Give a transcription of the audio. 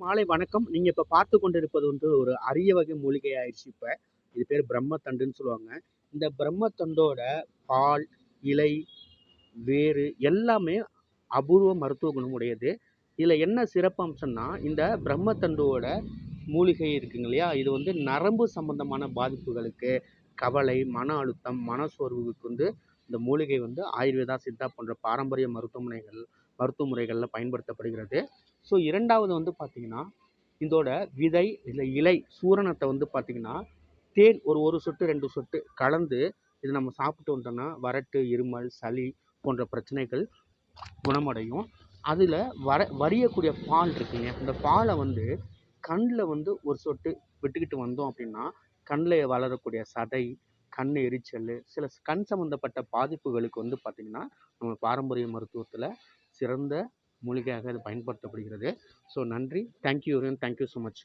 மாலை வணக்கம். நீங்க இப்ப பார்த்து கொண்டிருப்பது வந்து ஒரு அரிய வகை மூலிகை ஆயிடுச்சு இப்ப. இது பேர் பிரம்மத்தண்டுன்னு சொல்லுவாங்க. இந்த பிரம்மத்தண்டோட பால், இலை, வேறு எல்லாமே அபூர்வ மருத்துவ குணம் உடையது. இதுல என்ன சிறப்பம்சம்னா, இந்த பிரம்மத்தண்டோட மூலிகை இருக்குங்க இல்லையா? இது வந்து நரம்பு சம்பந்தமான பாதிப்புகளுக்கு, கவலை, மன அழுத்தம், மனசோர்வுக்கு வந்து இந்த மூலிகை வந்து ஆயுர்வேதா, சித்தா போன்ற பாரம்பரிய மருத்துவமனைகள் மருத்துவ முறைகளில் பயன்படுத்தப்படுகிறது. ஸோ இரண்டாவது வந்து பார்த்தீங்கன்னா, இதோட விதை, இல்லை இலை, சூரணத்தை வந்து பார்த்தீங்கன்னா, தேன் ஒரு ஒரு சொட்டு, ரெண்டு சொட்டு கலந்து இதை நம்ம சாப்பிட்டு வந்தோம்னா, வறட்டு, இருமல், சளி போன்ற பிரச்சனைகள் குணமடையும். அதில் வர வரியக்கூடிய பால் இருக்குங்க. இந்த பாலை வந்து கண்ணில் வந்து ஒரு சொட்டு விட்டுக்கிட்டு வந்தோம் அப்படின்னா, கண்ணில் வளரக்கூடிய சதை, கண் எரிச்சல் சில கண் சம்மந்தப்பட்ட பாதிப்புகளுக்கு வந்து பார்த்திங்கன்னா நம்ம பாரம்பரிய மருத்துவத்தில் சிறந்த மூலிகையாக இது பயன்படுத்தப்படுகிறது. ஸோ நன்றி. Thank you everyone. Thank you so much.